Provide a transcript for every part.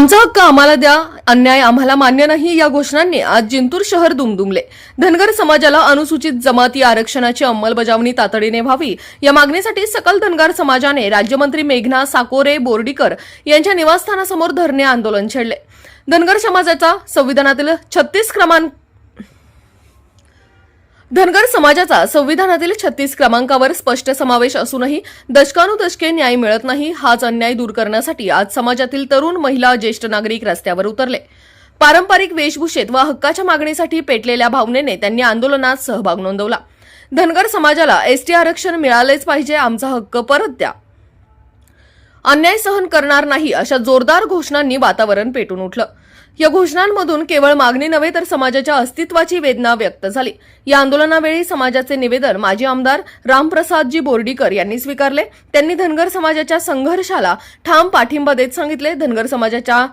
आमचा हक्क आम्हाला द्या. अन्याय आम्हाला मान्य नाही या घोषणांनी आज जिंतूर शहर दुमदुमले. धनगर समाजाला अनुसूचित जमाती आरक्षणाची अंमलबजावणी तातडीने व्हावी. या मागणीसाठी सकल धनगर समाजाने राज्यमंत्री मेघना साकोरे बोर्डीकर यांच्या निवासस्थानासमोर धरणे आंदोलन छेडले. धनगर समाजाचा संविधानातील छत्तीस क्रमांक धनगर समाजाचा संविधानातील छत्तीस क्रमांकावर स्पष्ट समावेश असूनही दशकानुदशके न्याय मिळत नाही हाच अन्याय दूर करण्यासाठी आज समाजातील तरुण महिला ज्येष्ठ नागरिक रस्त्यावर उतरले. पारंपरिक वेशभूषेत व हक्काच्या मागणीसाठी पेटलेल्या भावनेने त्यांनी आंदोलनात सहभाग नोंदवला. धनगर समाजाला एसटी आरक्षण मिळालेच पाहिजे आमचा हक्क परत द्या. अन्याय सहन करणार नाही अशा जोरदार घोषणांनी वातावरण पेटून उठलं. या घोषणांमधून केवळ मागणी नव्हे तर समाजाच्या अस्तित्वाची वेदना व्यक्त झाली. या आंदोलनावेळी समाजाचे निवेदन माजी आमदार रामप्रसादजी बोर्डीकर यांनी स्वीकारले. त्यांनी धनगर समाजाच्या संघर्षाला ठाम पाठिंबा देत सांगितले. धनगर समाजाच्या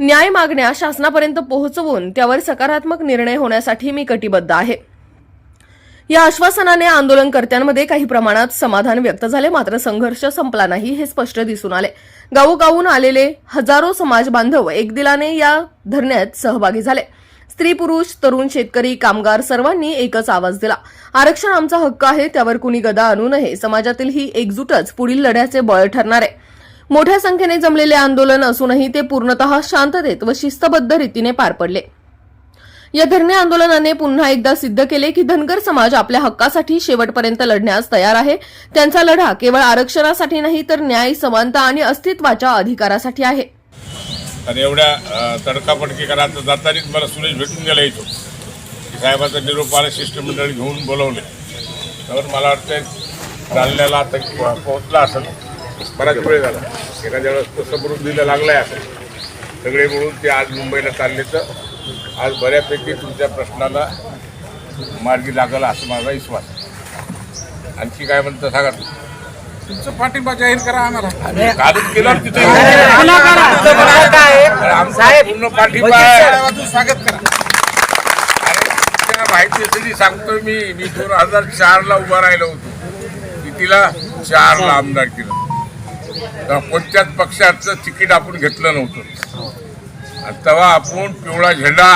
न्याय मागण्या शासनापर्यंत पोहोचवून त्यावर सकारात्मक निर्णय होण्यासाठी मी कटिबद्ध आहे. या आश्वासनाने आंदोलनकर्त्यांमध्ये काही प्रमाणात समाधान व्यक्त झाले. मात्र संघर्ष संपला नाही हे स्पष्ट दिसून आले. गावोगावून आलेले हजारो समाज बांधव एकदिलाने या धरण्यात सहभागी झाले. स्त्री पुरुष तरुण शेतकरी कामगार सर्वांनी एकच आवाज दिला. आरक्षण आमचा हक्क आहे त्यावर कुणी गदा आणू नये. समाजातील ही एकजूटच पुढील लढ्याचे बळ ठरणार आहे. मोठ्या संख्येने जमलेले आंदोलन असूनही ते पूर्णतः शांततेत व शिस्तबद्ध रीतीने पार पडले. या धरणे आंदोलनाने पुन्हा एकदा सिद्ध केले की धनगर समाज आपल्या हक्कासाठी शेवटपर्यंत लढण्यास तयार आहे. त्यांचा लढा केवळ आरक्षणासाठी नाही तर न्याय समानता आणि अस्तित्वाच्या अधिकारासाठी आहे. आणि एवढ्या तडकाफडकी करायचं जातानीच मला सुरेश भेटून गेला इथं साहेबाचं साहेबाचा निरोप मला शिष्टमंडळ घेऊन बोलवले. तर मला वाटतं चालण्याला आता पोहोचला असेल. बराच वेळ झाला. एखाद्या वेळेस तो समोरून दिलं लागलाय असं. सगळे मिळून ते आज मुंबईला चालले तर आज बऱ्यापैकी तुमच्या प्रश्नाला मार्गी लागल असं माझा विश्वास. आहे. आणखी काय म्हणतं सांगा. तुमचं पाठिंबा जाहीर करा आम्हाला. कालच केलं तिथे तर आमचा पूर्ण पाठिंबा आहे. स्वागत करा. माहिती तरी सांगतोय मी मी दोन हजार चार ला उभा राहिलो होतो. कितीला? चार ला आमदार केलं. तेव्हा कोणत्याच पक्षाचं तिकीट आपण घेतलं नव्हतं. तेव्हा आपण पिवळा झेंडा